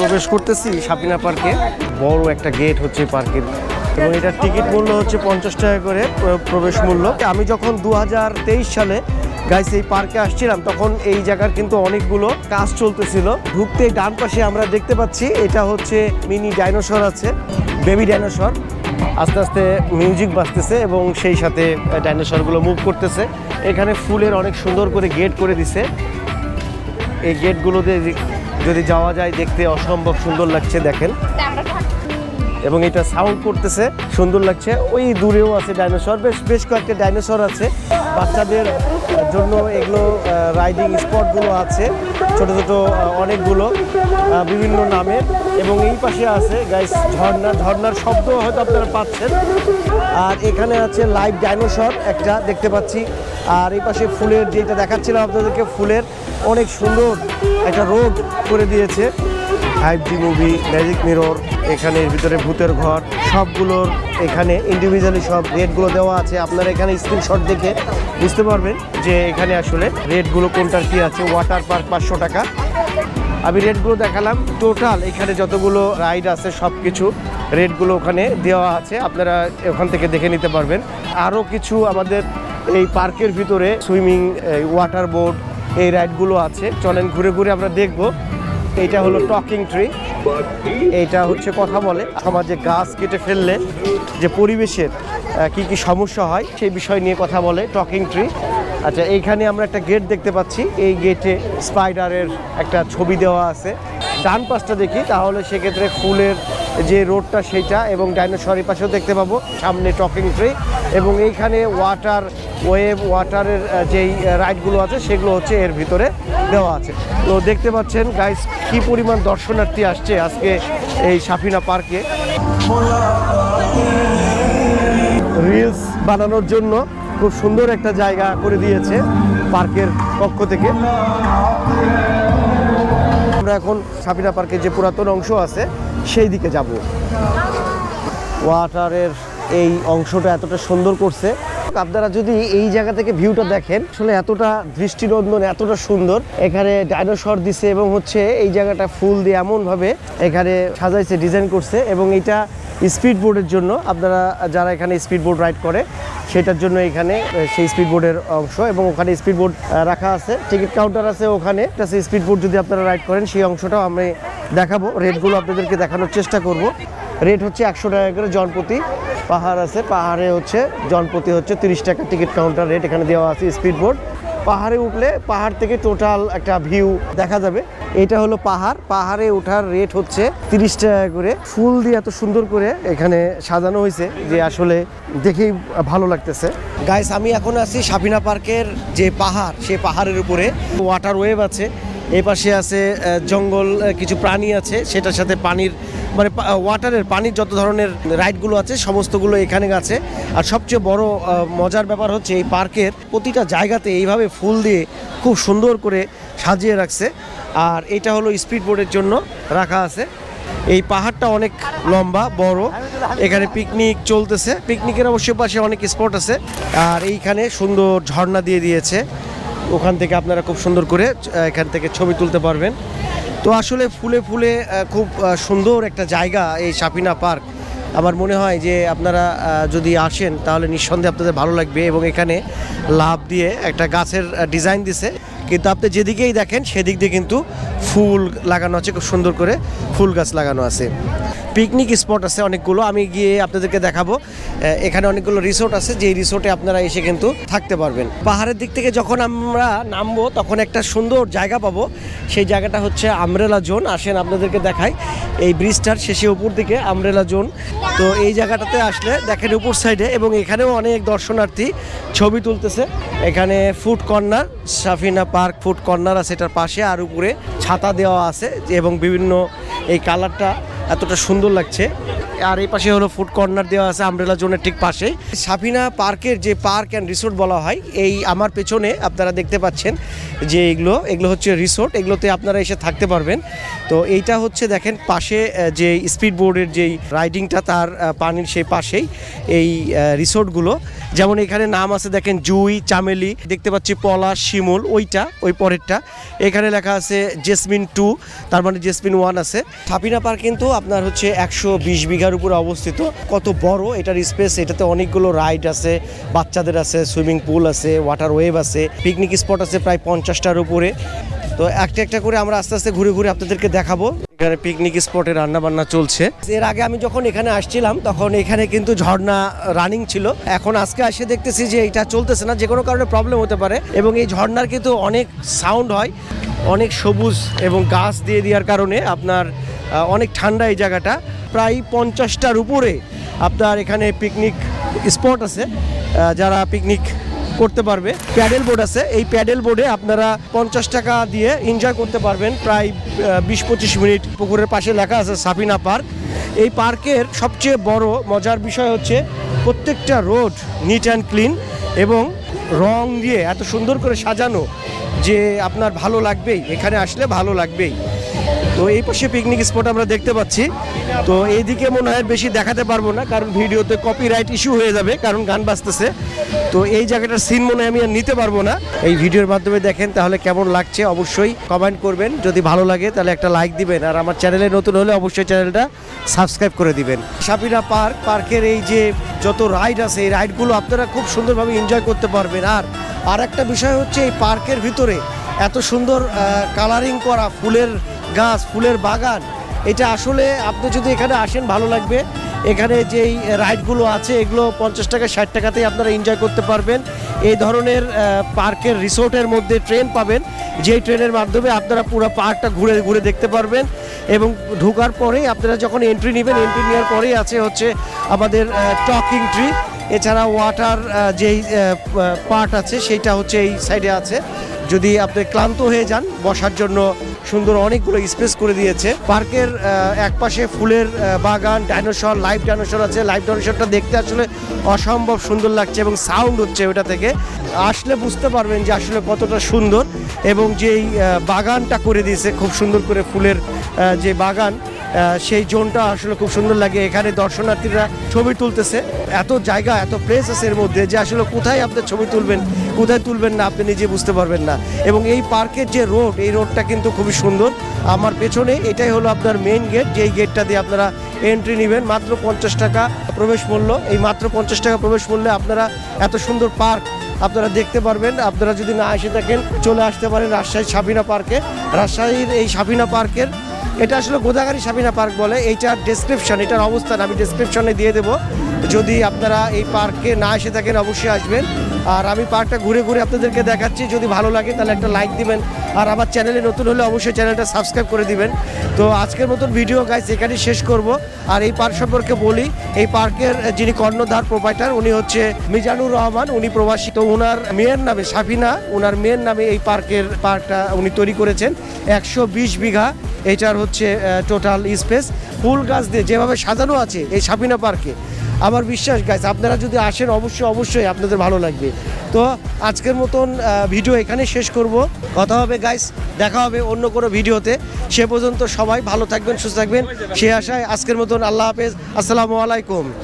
প্রবেশ করতেছি সাপিনা পার্কে। বড় একটা গেট হচ্ছে পার্কের। এবং এটার টিকিট মূল্য হচ্ছে পঞ্চাশ টাকা করে প্রবেশ মূল্য। আমি যখন দু হাজার তেইশ সালে গাইস এই পার্কে আসছিলাম, তখন এই জায়গার কিন্তু অনেকগুলো কাজ চলতেছিল। ঢুকতে ডান পাশে আমরা দেখতে পাচ্ছি, এটা হচ্ছে মিনি ডাইনোসর আছে বেবি ডাইনোসর আস্তে আস্তে মিউজিক বাজতেছে এবং সেই সাথে ডাইনোসরগুলো মুভ করতেছে। এখানে ফুলের অনেক সুন্দর করে গেট করে দিছে। এই গেটগুলোতে যদি যাওয়া যায় দেখতে অসম্ভব সুন্দর লাগছে দেখেন। এবং এটা সাউন্ড করতেছে সুন্দর লাগছে। ওই দূরেও আছে ডাইনোসর বেশ বেশ কয়েকটা ডাইনোসর আছে। বাচ্চাদের জন্য এগুলো রাইডিং স্পটগুলো আছে, ছোট ছোট অনেকগুলো বিভিন্ন নামের এবং এই পাশে আছে গাইস ঝর্ণা, ঝর্ণার শব্দ হয়তো আপনারা পাচ্ছেন। আর এখানে আছে লাইভ ডাইনোসর একটা দেখতে পাচ্ছি। আর এই পাশে ফুলের যেটা দেখাচ্ছিলাম আপনাদেরকে, ফুলের অনেক সুন্দর একটা রোড করে দিয়েছে। Five G movie, magic mirror, এখানে ভিতরে ভূতের ঘর, সবগুলোর এখানে ইন্ডিভিজুয়ালি সব রেটগুলো দেওয়া আছে। আপনারা এখানে স্ক্রিনশট দেখে বুঝতে পারবেন যে এখানে আসলে রেটগুলো কোনটার কী আছে ওয়াটার পার্ক পাঁচশো টাকা। আমি রেটগুলো দেখালাম। টোটাল এখানে যতগুলো রাইড আছে সব কিছু রেটগুলো ওখানে দেওয়া আছে। আপনারা ওখান থেকে দেখে নিতে পারবেন। আরও কিছু আমাদের এই পার্কের ভিতরে সুইমিং ওয়াটার বোর্ড এই রাইডগুলো আছে। চলেন ঘুরে ঘুরে আমরা দেখব। এইটা হলো টকিং ট্রি। এইটা হচ্ছে কথা বলে সমাজে গাছ কেটে ফেললে যে পরিবেশের কি কি সমস্যা হয় সেই বিষয় নিয়ে কথা বলে টকিং ট্রি। আচ্ছা এইখানে আমরা একটা গেট দেখতে পাচ্ছি। এই গেটে স্পাইডারের একটা ছবি দেওয়া আছে। ডান পাশটা দেখি, তাহলে সেক্ষেত্রে ফুলের যে রোডটা সেইটা এবং ডাইনোসরের পাশেও দেখতে পাবো, সামনে টকিং ট্রি। এবং এইখানে ওয়াটার ওয়েভ ওয়াটারের যেই রাইডগুলো আছে, সেগুলো হচ্ছে এর ভিতরে। দেওয়া আছে। তো দেখতে পাচ্ছেন গাইস কি পরিমাণ দর্শনার্থী আসছে আজকে এই সাফিনা পার্কে। রিলস বানানোর জন্য খুব সুন্দর একটা জায়গা করে দিয়েছে পার্কের পক্ষ থেকে। আমরা এখন সাফিনা পার্কের যে পুরাতন অংশ আছে, সেই দিকে যাব। ওয়াটারের এই অংশটা এতটা সুন্দর করছে। আপনারা যদি এই জায়গা থেকে ভিউটা দেখেন, আসলে এতটা দৃষ্টিনন্দন এতটা সুন্দর। এখানে ডাইনোসর দিছে এবং হচ্ছে এই জায়গাটা ফুল দিয়ে এমনভাবে এখানে সাজাইছে ডিজাইন করছে এবং এটা স্পিড বোর্ডের জন্য আপনারা যারা এখানে স্পিড বোর্ড রাইড করে, সেটার জন্য এখানে সেই স্পিড বোর্ডের অংশ এবং ওখানে স্পিড বোর্ড রাখা আছে। টিকিট কাউন্টার আছে ওখানে। স্পিড বোর্ড যদি আপনারা রাইড করেন, সেই অংশটাও আমি দেখাবো। রেটগুলো আপনাদেরকে দেখানোর চেষ্টা করব। রেট হচ্ছে একশো টাকা করে জনপ্রতি। পাহাড় আছে, পাহাড়ে হচ্ছে জনপ্রতি হচ্ছে তিরিশ টাকা টিকিট কাউন্টার রেট এখানে দেওয়া আছে স্পিড বোর্ড পাহাড়ে উঠলে পাহাড় থেকে টোটাল একটা ভিউ দেখা যাবে। এটা হলো পাহাড়। পাহাড়ে ওঠার রেট হচ্ছে তিরিশ টাকা করে। ফুল দিয়ে এত সুন্দর করে এখানে সাজানো হয়েছে যে আসলে দেখেই ভালো লাগতেছে। গাইস আমি এখন আছি সাবিনা পার্কের যে পাহাড়, সেই পাহাড়ের উপরে। ওয়াটার ওয়েভ আছে। এই পাশে আছে জঙ্গল কিছু প্রাণী আছে, সেটার সাথে পানির মানে ওয়াটারের পানির যত ধরনের রাইডগুলো আছে, সমস্তগুলো এখানে আছে। আর সবচেয়ে বড় মজার ব্যাপার হচ্ছে এই পার্কের প্রতিটা জায়গাতে এইভাবে ফুল দিয়ে খুব সুন্দর করে সাজিয়ে রাখছে। আর এটা হলো স্পিড বোর্ডের জন্য রাখা আছে। এই পাহাড়টা অনেক লম্বা, বড়। এখানে পিকনিক চলতেছে। পিকনিকের অবশ্য পাশে অনেক স্পট আছে। আর এইখানে সুন্দর ঝর্ণা দিয়ে দিয়েছে। ওখান থেকে আপনারা খুব সুন্দর করে এখান থেকে ছবি তুলতে পারবেন। তো আসলে ফুলে ফুলে খুব সুন্দর একটা জায়গা এই সাপিনা পার্ক। আমার মনে হয় যে আপনারা যদি আসেন, তাহলে নিঃসন্দেহে আপনাদের ভালো লাগবে এবং এখানে লাভ দিয়ে একটা গাছের ডিজাইন দিছে। কিন্তু আপনি যেদিকেই দেখেন, সেদিক দিয়ে কিন্তু ফুল লাগানো আছে, খুব সুন্দর করে ফুল গাছ লাগানো আছে। পিকনিক স্পট আছে অনেকগুলো, আমি গিয়ে আপনাদেরকে দেখাবো। এখানে অনেকগুলো রিসোর্ট আছে, যেই রিসোর্টে আপনারা এসে কিন্তু থাকতে পারবেন। পাহাড়ের দিক থেকে যখন আমরা নামবো, তখন একটা সুন্দর জায়গা পাবো। সেই জায়গাটা হচ্ছে আমরেলা জোন আসেন আপনাদেরকে দেখাই। এই ব্রিজটার শেষে উপর দিকে আমরেলা জোন তো এই জায়গাটাতে আসলে দেখেন উপর সাইডে এবং এখানেও অনেক দর্শনার্থী ছবি তুলতেছে। এখানে food corner Safina park food corner আছে এটার পাশে আর উপরে ছাতা দেওয়া আছে এবং বিভিন্ন এই কালারটা এতটা সুন্দর লাগছে। আর এই পাশে হলো ফুড কর্নার দেওয়া আছে আমব্রেলা জোনের ঠিক পাশে সাফিনা পার্কের যে পার্ক অ্যান্ড রিসোর্ট বলা হয়, এই আমার পেছনে আপনারা দেখতে পাচ্ছেন যে এগুলো এগুলো হচ্ছে রিসোর্ট এগুলোতে আপনারা এসে থাকতে পারবেন। তো এইটা হচ্ছে দেখেন পাশে যে স্পিড বোর্ডের যেই রাইডিংটা তার পানির সেই পাশেই এই রিসোর্টগুলো যেমন এখানে নাম আছে দেখেন জুই, চামেলি, দেখতে পাচ্ছি পলাশ, শিমুল, ওইটা, ওই পরেরটা। এখানে লেখা আছে জেসমিন টু তার মানে জেসমিন ওয়ান আছে। সাপিনা পার্ক কিন্তু আপনার হচ্ছে একশো বিশ বিঘার উপরে অবস্থিত। কত বড় এটার স্পেস এটাতে অনেকগুলো রাইড আছে, বাচ্চাদের আছে সুইমিং পুল আছে ওয়াটার ওয়েভ আছে পিকনিক স্পট আছে প্রায় পঞ্চাশটার উপরে। তো একটা একটা করে আমরা আস্তে আস্তে ঘুরে ঘুরে আপনাদেরকে দেখাবো। এখানে পিকনিক স্পটে রান্না বান্না চলছে। এর আগে আমি যখন এখানে আসছিলাম, তখন এখানে কিন্তু ঝর্ণা রানিং ছিল। এখন আজকে আসে দেখতেছি যে এটা চলতেছে না যে কোনো কারণে প্রবলেম হতে পারে। এবং এই ঝর্ণার কিন্তু অনেক সাউন্ড হয়, অনেক সবুজ এবং গাছ দিয়ে দেওয়ার কারণে আপনার অনেক ঠান্ডা এই জায়গাটা। প্রায় পঞ্চাশটার উপরে আপনার এখানে পিকনিক স্পট আছে যারা পিকনিক করতে পারবে। প্যাডেল বোর্ড আছে। এই প্যাডেল বোর্ডে আপনারা পঞ্চাশ টাকা দিয়ে এনজয় করতে পারবেন। প্রায় বিশ পঁচিশ মিনিট পুকুরের পাশে লেখা আছে সাফিনা পার্ক। এই পার্কের সবচেয়ে বড় মজার বিষয় হচ্ছে প্রত্যেকটা রোড নিট অ্যান্ড ক্লিন এবং রং দিয়ে এত সুন্দর করে সাজানো যে আপনার ভালো লাগবেই। এখানে আসলে ভালো লাগবেই। তো এই পাশে পিকনিক স্পট আমরা দেখতে পাচ্ছি। তো এইদিকে মনে হয় বেশি দেখাতে পারব না, কারণ ভিডিওতে কপিরাইট ইস্যু হয়ে যাবে, কারণ গান বাজতেছে। তো এই জায়গাটার সিন মনে আমি আর নিতে পারব না। এই ভিডিওর মাধ্যমে দেখেন তাহলে কেমন লাগছে, অবশ্যই কমেন্ট করবেন। যদি ভালো লাগে তাহলে একটা লাইক দিবেন। আর আমার চ্যানেলে নতুন হলে অবশ্যই চ্যানেলটা সাবস্ক্রাইব করে দিবেন। সাপিনা পার্ক, পার্কের এই যে যত রাইড আছে, এই রাইডগুলো আপনারা খুব সুন্দরভাবে এনজয় করতে পারবেন। আর আর একটা বিষয় হচ্ছে এই পার্কের ভিতরে এত সুন্দর কালারিং করা ফুলের গাছ, ফুলের বাগান, এটা আসলে আপনি যদি এখানে আসেন, ভালো লাগবে। এখানে যেই রাইডগুলো আছে, এগুলো পঞ্চাশ টাকা, ষাট টাকাতেই আপনারা এনজয় করতে পারবেন। এই ধরনের পার্কের রিসোর্টের মধ্যে ট্রেন পাবেন। যেই ট্রেনের মাধ্যমে আপনারা পুরো পার্কটা ঘুরে ঘুরে দেখতে পারবেন এবং ঢোকার পরেই আপনারা যখন এন্ট্রি নেবেন এন্ট্রি নেওয়ার পরেই আছে হচ্ছে আমাদের টকিং ট্রি। এছাড়া ওয়াটার যেই পার্ট আছে, সেইটা হচ্ছে এই সাইডে আছে। যদি আপনি ক্লান্ত হয়ে যান, বসার জন্য সুন্দর অনেকগুলো স্পেস করে দিয়েছে। পার্কের একপাশে ফুলের বাগান ডাইনোসর লাইভ ডাইনোসর আছে। লাইভ ডাইনোসরটা দেখতে আসলে অসম্ভব সুন্দর লাগছে এবং সাউন্ড হচ্ছে ওটা থেকে। আসলে বুঝতে পারবেন যে আসলে কতটা সুন্দর এবং যেই বাগানটা করে দিয়েছে, খুব সুন্দর করে ফুলের যে বাগান সেই জোনটা আসলে খুব সুন্দর লাগে। এখানে দর্শনার্থীরা ছবি তুলতেছে। এত জায়গা, এত প্লেস আছে এর মধ্যে যে আসলে কোথায় আপনি ছবি তুলবেন, কোথায় তুলবেন না আপনি নিজে বুঝতে পারবেন না। এবং এই পার্কের যে রোড, এই রোডটা কিন্তু খুবই সুন্দর। আমার পেছনে এটাই হলো আপনার মেইন গেট যেই গেটটা দিয়ে আপনারা এন্ট্রি নেবেন। মাত্র পঞ্চাশ টাকা প্রবেশ মূল্য। এই মাত্র পঞ্চাশ টাকা প্রবেশ মূল্যে আপনারা এত সুন্দর পার্ক আপনারা দেখতে পারবেন। আপনারা যদি না এসে থাকেন, চলে আসতে পারেন রাজশাহী সাবিনা পার্কে। রাজশাহীর এই সাবিনা পার্কের এটা আসলে গোদাগাড়ি সাবিনা পার্ক বলে, এইটার ডেসক্রিপশন এটার অবস্থান আমি ডেসক্রিপশনে দিয়ে দেবো। যদি আপনারা এই পার্কে না এসে থাকেন, অবশ্যই আসবেন। আর আমি পার্কটা ঘুরে ঘুরে আপনাদেরকে দেখাচ্ছি। যদি ভালো লাগে, তাহলে একটা লাইক দিবেন। আর আমার চ্যানেলে নতুন হলে অবশ্যই চ্যানেলটা সাবস্ক্রাইব করে দিবেন। তো আজকের মতন ভিডিও গাইস এখানেই শেষ করব। আর এই পার্ক সম্পর্কে বলি, এই পার্কের যিনি কর্ণধার প্রোপাইটার উনি হচ্ছে মিজানুর রহমান। উনি প্রবাসী। তো ওনার মেয়ের নামে সাফিনা ওনার মেয়ের নামে এই পার্কের পার্কটা উনি তৈরি করেছেন। একশো বিশ বিঘা। এটার হচ্ছে টোটাল স্পেস ফুল গাছ দিয়ে যেভাবে সাজানো আছে এই সাপিনা পার্কে, আমার বিশ্বাস গাছ আপনারা যদি আসেন অবশ্যই অবশ্যই আপনাদের ভালো লাগবে। তো আজকের মতন ভিডিও এখানে শেষ করব। কথা হবে গাইস দেখা হবে অন্য কোনো ভিডিওতে। সে পর্যন্ত সবাই ভালো থাকবেন, সুস্থ থাকবেন। সে আশায় আজকের মতন আল্লাহ হাফেজ। আসসালামু আলাইকুম।